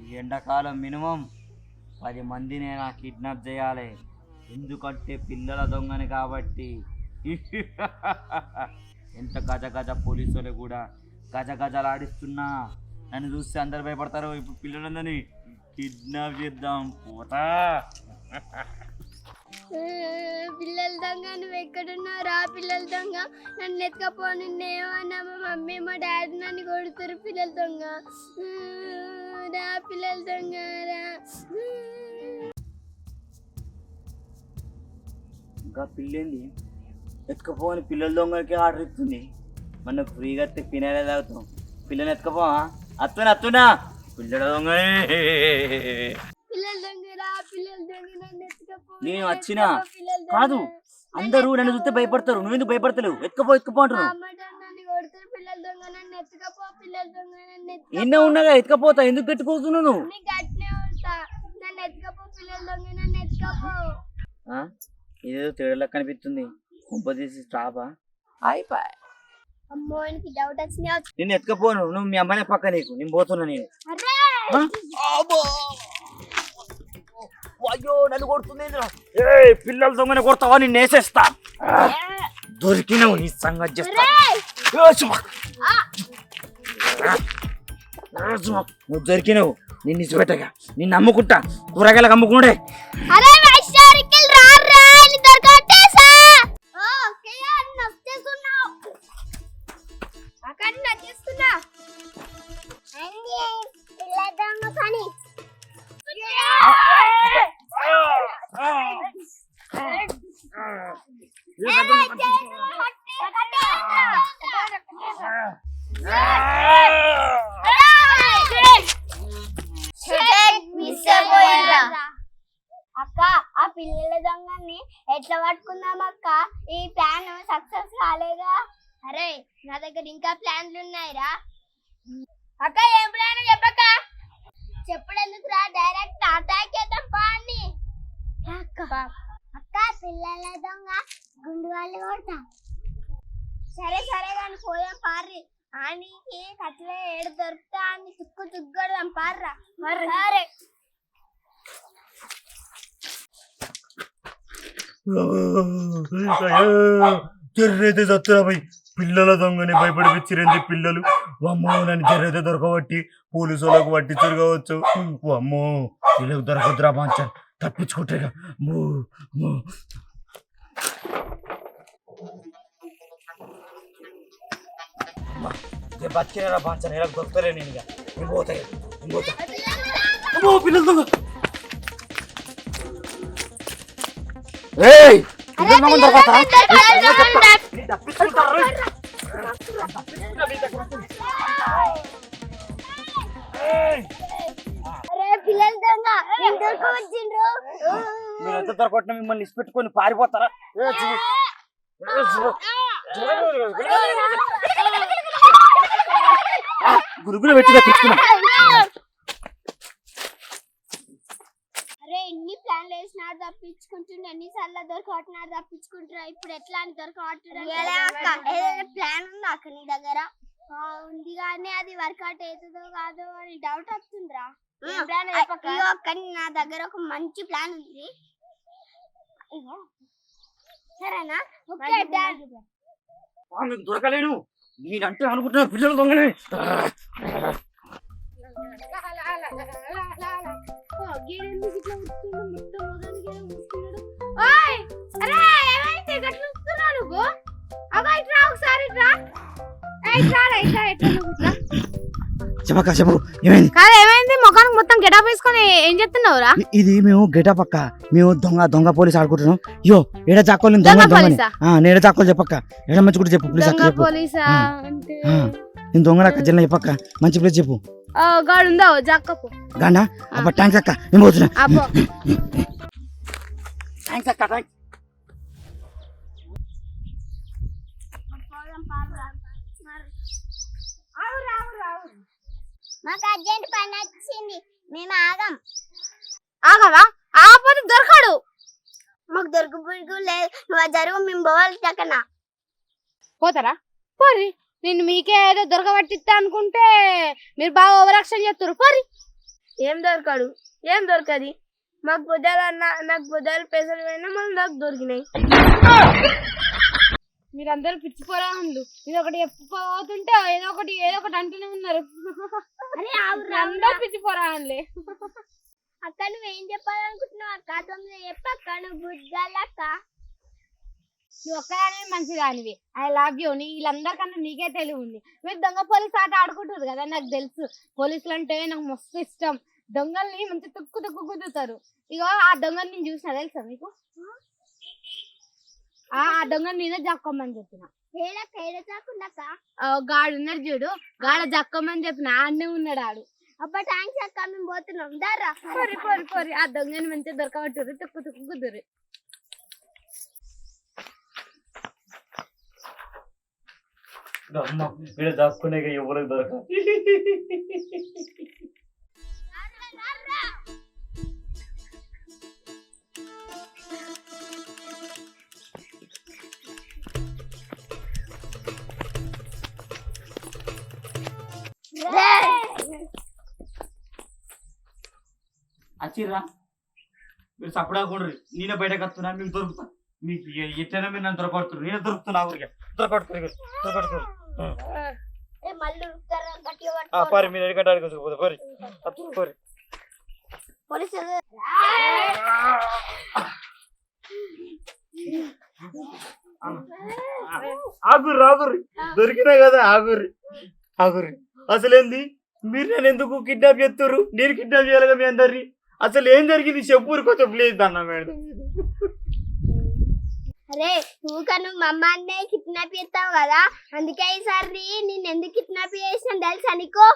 ఈ ఎండాకాలం మినిమం పది మందిని నా కిడ్నాప్ చేయాలి. ఎందుకంటే పిల్లల దొంగని కాబట్టి. ఎంత గజ గజ పోలీసులు కూడా గజ గజలాడిస్తున్నా నన్ను చూస్తే అందరు భయపడతారు. ఇప్పుడు పిల్లలందరినీ కిడ్నాప్ చేద్దాం. పోతా. పిల్లల దొంగ నువ్వు ఎక్కడున్నావు? రా పిల్లల దొంగ. నన్ను ఎత్తుకపో నిన్నేమన్నా మా మమ్మీ మా డాడీ నన్ను కొడుతారు పిల్లల దొంగ. రా పిల్లల దొంగ రా. ఇంకా పిల్లింది ఎత్తుకపోని పిల్లల దొంగలకి ఆర్డర్ ఇస్తుంది. మనకు ఫ్రీగా పినాలే తాగుతాం. పిల్లని ఎత్తుకపో అత్తున అత్తునా పిల్లల దొంగ నేను వచ్చినా. కాదు. అందరూ నన్ను చూస్తే భయపడతారు. నువ్వెందుకు భయపడతలేవు? ఎత్తుకపో ఎత్తుకపో మా అంటున్నావు ఎన్నో ఉన్నాగా ఎత్తుకపోతా. ఎందుకు పెట్టుకోతున్నావు నువ్వు? నీ గట్టినే ఉంటా. నన్ను ఎత్తుకపో పిల్లల దొంగ నన్ను ఎత్తుకపో. ఆ? ఇదేదో తేడలా కనిపిస్తుంది. కుంప తీసి స్టాపా అమ్మో ఆయనకి డౌట్ వచ్చింది నేను ఎత్తుకపోను. నువ్వు మీ అమ్మాయిని పక్క నీకు. నేను పోతున్నా నేను. అరే! ఆ? అబ్బో! అయ్యో నన్ను కొడుతుంది ఏ పిల్లల దొంగని కొడతావా? నేను వేసేస్తా. దొరికినావు నీ సంగతి చేస్తా! నువ్వు దొరికినావు. నిన్ను ఇచ్చిపెట్టగా. నిన్ను అమ్ముకుంటా కూరగాయలకు అమ్ముకున్నాడే అక్క ఆ పిల్లల దొంగని ఎట్లా పట్టుకుందాం అక్క? ఈ ప్లాన్ సక్సెస్ కాలేదా? అరే నా దగ్గర ఇంకా ప్లాన్లు ఉన్నాయిరా. అక్క ఏం ప్లాన్ చెప్పక్క? చెప్పడెందుకు రా డైరెక్ట్ అటాక్ చేద్దాం పాన్ని అక్క అక్క పిల్లల దొంగ గుండు వాళ్ళు కొడతా సరే సరే కానీ పోయా పార్రి. ఆనికి కట్లే ఏడు దొరుకుతా అని తుక్కు తుగ్గడదాం పార్రా. సరే. జర్రైతే చత్తురాబాయ్ పిల్లల దొంగని భయపడిపించిరంది పిల్లలు. అమ్మో నన్ను జర్రైతే దొరకబట్టి పోలీసు వాళ్ళకు పట్టించారు కావచ్చు అమ్మో వీళ్ళకి దొరకద్దురా బాంచన్ తప్పించుకుంటాయిగా బతికినారా బాంచన్ ఇలా దొరకలే నేను ఇక నేను పోతా ఇక. నేను పోతా. అమ్మో పిల్లల దొంగ. ఏయ్ పిల్లల దొంగ దొరకతా నీ తప్పించుకుంటారు రేయ్. ఏయ్! అరే పిల్లల దొంగ ఎందుకు వచ్చిండ్రు మీరు ఎంత దొరకొట్టిన మిమ్మల్ని ఇసి పెట్టుకొని పారిపోతారా. గురుగులు పెట్టి అరే ఎన్ని ప్లాన్లు వేసినాడు తప్పించుకుంటుండే ఎన్నిసార్లు దొరకబట్టినాడు తప్పించుకుంటున్నా ఇప్పుడు ఎట్లా అని ప్లాన్ ఉందా అక్క నీ దగ్గర? ఉంది కానీ అది వర్కౌట్ అవుతుందో కాదో అని డౌట్ వస్తుందిరా. కానీ నా దగ్గర ఒక మంచి ప్లాన్ ఉంది. ఇగో. సరేనా? ఓకే దొరకలేను నేనంటే అనుకుంటున్నా పిల్లలు దొంగనే. ఒకసారి చెప్పక్క చెప్పు ఏమైంది? కాదు ఏమైంది? ముఖానికి మొత్తం గెటప్ వేసుకొని ఏం చెప్తున్నావురా ఇది మేము గెటప్ అక్క. మేము దొంగ దొంగ పోలీస్ ఆడుకుంటున్నాం. యో ఏడ చాకోలు దొంగ దొంగ నేడ చాకోలు చెప్పక్క? ఏడ మంచి కూడా చెప్పు ప్లీజ్ అక్క చెప్పు. నేను దొంగ అక్క జిల్లా చెప్పక్క. మంచి ప్లేస్ చెప్పు. ఆ, గాడు అబ్బా థ్యాంక్స్ అక్క. నేను పోతున్నా. అబ్బో థ్యాంక్స్ అక్క థ్యాంక్స్ మాకు అర్జెంట్ పని వచ్చింది. మేము ఆగం. ఆగవా? ఆగపోతే దొరకడు. మాకు దొరకపోయి లేదు. నువ్వు జరుగు మేము పోవాలి చక్కన. పోతారా? పోరి. నేను మీకే ఏదో దొరకబట్టిస్తా అనుకుంటే మీరు బాగా ఓవరాక్షన్ చేస్తారు పోరి. ఏం దొరకడు? ఏం దొరకది? మాకు బుద్ధాలు అన్న నాకు బుద్ధాలు పెసలు పోయినా మళ్ళీ నాకు దొరికినాయి. మీరందరూ పిచ్చిపోరా ఉండు ఇది ఒకటి చెప్పుకోతుంటే ఏదో ఒకటి ఏదో ఒకటి అంటూనే ఉన్నారు. అందరూ పిచ్చిపోరా అండి అక్క నువ్వేం చెప్పాలనుకుంటున్నావు అక్క? తొమ్మిది చెప్పక్క నువ్వు బుద్ధాలక్క నువ్వు ఒక్కదానే మంచిదానివి. ఐ లవ్ యూ నీ వీళ్ళందరికన్నా నీకే తెలివి ఉంది మీరు దొంగ పోలీస్ ఆట ఆడుకుంటారు కదా నాకు తెలుసు. పోలీసులు అంటే నాకు మస్తు ఇష్టం. దొంగల్ని మంచి తుక్కు తుక్కు కుదురుతారు. ఇగో ఆ దొంగని నేను చూసిన తెలుసా మీకు? ఆ ఆ దొంగని నేనే జక్కోమని చెప్పిన. గాడు ఉన్నాడు చూడు. గాడ జక్కోమని చెప్పిన. ఆడనే ఉన్నాడు ఆడు. అబ్బా థ్యాంక్స్ అక్క మేము పోతున్నాం. దారా పోరి పోరి పోరి. ఆ దొంగని మంచిగా దొరకబట్టురు తుక్కు తుక్కు కుదురు ఇక్కడ దాక్కునే ఎవరికి దొరక వచ్చిర్రా మీరు సపడా నేనే బయటకు వస్తున్నా మీకు దొరుకుతా. మీకు ఎ- ఎట్లైనా మీరు నన్ను దొరకడుతున్నారు నేనే దొరుకుతున్నా ఊరికే. దొరకడుతున్నారు పరి మీరు ఎడికంటే అడుగుతుంది పరి అత్తు పరి. పోలీసులు ఆగుర్రి ఆగుర్రి. దొరికినా కదా ఆగుర్రి. ఆగుర్రి. అసలేంది? మీరు నేను ఎందుకు కిడ్నాప్ చేస్తారు నేను కిడ్నాప్ చేయాలిగా మీ అందరిని? అసలు ఏం జరిగింది? చెప్పురు కొంచెం ప్లీజ్ అన్న మేడం. అరే నువ్వు నువ్వు మా అమ్మాయినే కిడ్నాప్ చేస్తావు కదా? అందుకే ఈసారి నేను ఎందుకు కిడ్నాప్ చేసిన తెలుసా నీకు?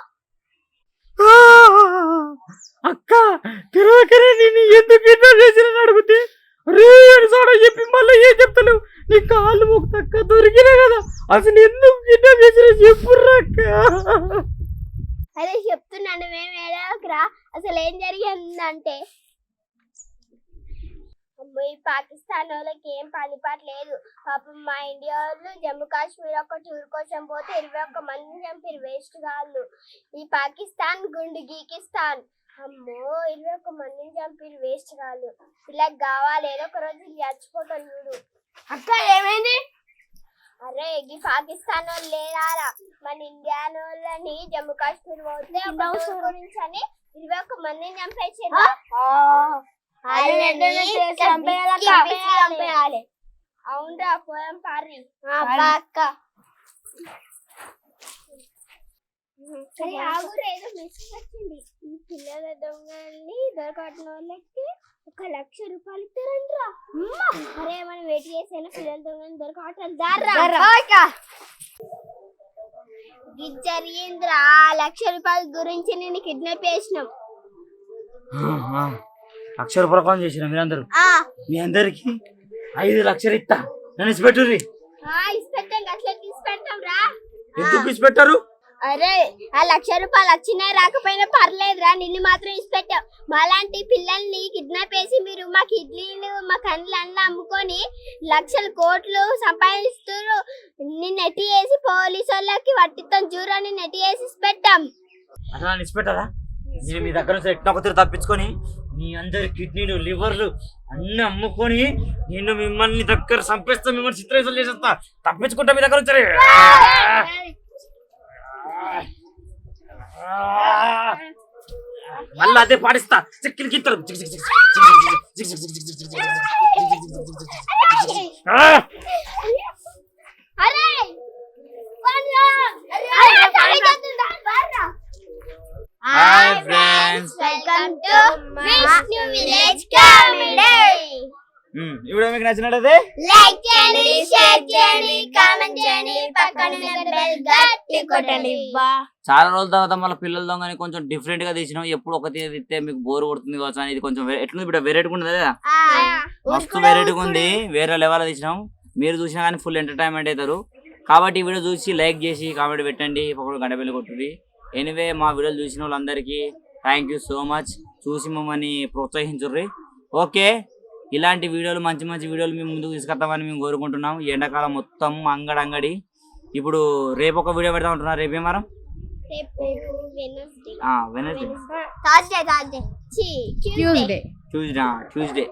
అక్క తిరగకరే నేను ఎందుకు కిడ్నాప్ చేసిన అడిగితే? రే చెప్పి మళ్ళీ ఏం చెప్తలేవు? నీ కాళ్ళు ఒక తక్క దొరికినా కదా. అసలు ఎందుకు కిడ్నాప్ చేసిన? అదే చెప్తున్నాను మేము ఏడవకురా అసలు ఏం జరిగిందంటే ఈ పాకిస్తాన్ వాళ్ళకి ఏం పని పాట లేదు. పాపం మా ఇండియా వాళ్ళు జమ్మూ కాశ్మీర్ ఒక టూర్ కోసం పోతే ఇరవై ఒక్క మంది చంపారు వేస్ట్ కాళ్ళు ఈ పాకిస్తాన్ గుండు గీకిస్తాన్. అమ్మో ఇరవై ఒక్క మందిని చంపారు వేస్ట్ కాళ్ళు ఇలా కావాలి ఏదో ఒక రోజు వీళ్ళు చచ్చిపోతారు చూడు. అక్క ఏమైంది? అరే ఈ పాకిస్తాన్ వాళ్ళు లేరారా? మన ఇండియా వాళ్ళని జమ్మూ కాశ్మీర్ పోతే ఒక గురించి అని ఇరవై ఒక్క మందిని చంపేసారు అవునరా పోయాం పారి. అక్క. ఏదో మెసేజ్ వచ్చింది. ఈ పిల్లల దొంగల్ని దొరకట్టిన వాళ్ళకి ఒక లక్ష రూపాయలు ఇస్తారంట్రా. అరే మనం వెయిట్ చేసేనా పిల్లల దొంగని దొరకటం దారా ఇది జరిగిందిరా. ఆ లక్ష రూపాయల గురించి నేను కిడ్నాప్ చేసినాం. లక్ష రూపాయల చేసిన మీరందరూ మీ అందరికి ఐదు లక్షలు ఇస్తా. నన్ను ఇచ్చిపెట్టుర్రి అట్లా తీసి పెడతాం రా. ఎందుకు ఇచ్చిపెట్టారు అరే ఆ లక్ష రూపాయలు వచ్చినా రాకపోయినా పర్లేదురా నిన్ను మాత్రం ఇచ్చిపెట్టావు మాలాంటి పిల్లల్ని కిడ్నాప్ చేసి మీరు మా కిడ్నీలు మా కళ్ళు అన్నీ అమ్ముకొని లక్షల కోట్లు సంపాదిస్తారు నిన్ను ఎట్టి వేసి పోలీసు వాళ్ళకి పట్టిస్తాం జూరాన్ని నెట్టి వేసి పెట్టాం అట్లా నన్ను ఇచ్చిపెట్టారా నేను మీ దగ్గర నుంచి ఎట్లా ఒకటి తప్పించుకొని మీ అందరి కిడ్నీలు లివర్లు అన్ని అమ్ముకొని నిన్ను మిమ్మల్ని దగ్గర చంపేస్తా మిమ్మల్ని చిత్రహింసలు చేసేస్తా. తప్పించుకుంటా మీ దగ్గర నుంచి మళ్ళీ అదే పాటిస్తా చిక్కిలి గిత్తలు hi friends welcome to village ఈ వీడియో మీకు నచ్చినట్లయితే లైక్ చేయండి షేర్ చేయండి కామెంట్ చేయండి పక్కన ఉన్న బెల్ గట్టి కొట్టండి. చాలా రోజుల తర్వాత మళ్ళీ పిల్లల దొంగని కొంచెం డిఫరెంట్గా తీసినాం. ఎప్పుడు ఒక తీస్తే మీకు బోర్ కొడుతుంది కావచ్చు అని ఇది కొంచెం ఎట్లుంది బిడ్డ? వెరైటీగా ఉంది కదా మస్తు వెరైటీగా ఉంది. వేరే లెవెల్ తీసినాం. మీరు చూసినా కానీ ఫుల్ ఎంటర్టైన్మెంట్ అవుతారు. కాబట్టి ఈ వీడియో చూసి లైక్ చేసి కామెంట్ పెట్టండి. ఒకడు గంట బిల్లు కొట్టుది ఎనివే మా వీడియోలు చూసిన వాళ్ళందరికీ థ్యాంక్ యూ సో మచ్ చూసి మమ్మల్ని ప్రోత్సహించుర్రి. ఓకే ఇలాంటి వీడియోలు మంచి మంచి వీడియోలు మేము ముందుకు తీసుకొస్తామని మేము కోరుకుంటున్నాం ఈ ఎండాకాలం మొత్తం అంగడంగడి. ఇప్పుడు రేపు ఒక వీడియో పెడదాం అంటున్నా రేపు ఏం వారం? రేపు వెనస్డే వెనస్డే థర్స్డే థర్స్డే ఛీ ట్యూస్డే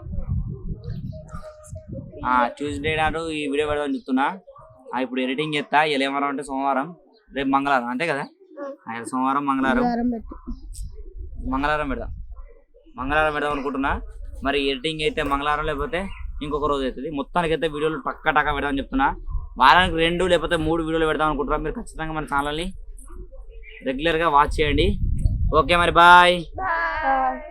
ట్యూస్డే నాడు ఈ వీడియో పెడదాం చెప్తున్నా. ఆ, ఇప్పుడు ఎడిటింగ్ చేస్తా. ఇలా ఏం వారం అంటే సోమవారం. రేపు మంగళవారం అంతే కదా? సోమవారం మంగళవారం. మంగళవారం పెడదాం. మంగళవారం పెడదాం అనుకుంటున్నా. మరి ఎడిటింగ్ అయితే మంగళవారం లేకపోతే ఇంకొక రోజు అవుతుంది. మొత్తానికి అయితే వీడియోలు టక్క టక్క పెడదామని చెప్తున్నా. వారానికి రెండు లేకపోతే మూడు వీడియోలు పెడదాం అనుకుంటున్నా. మీరు ఖచ్చితంగా మన ఛానల్ని రెగ్యులర్గా వాచ్ చేయండి. ఓకే మరి బాయ్.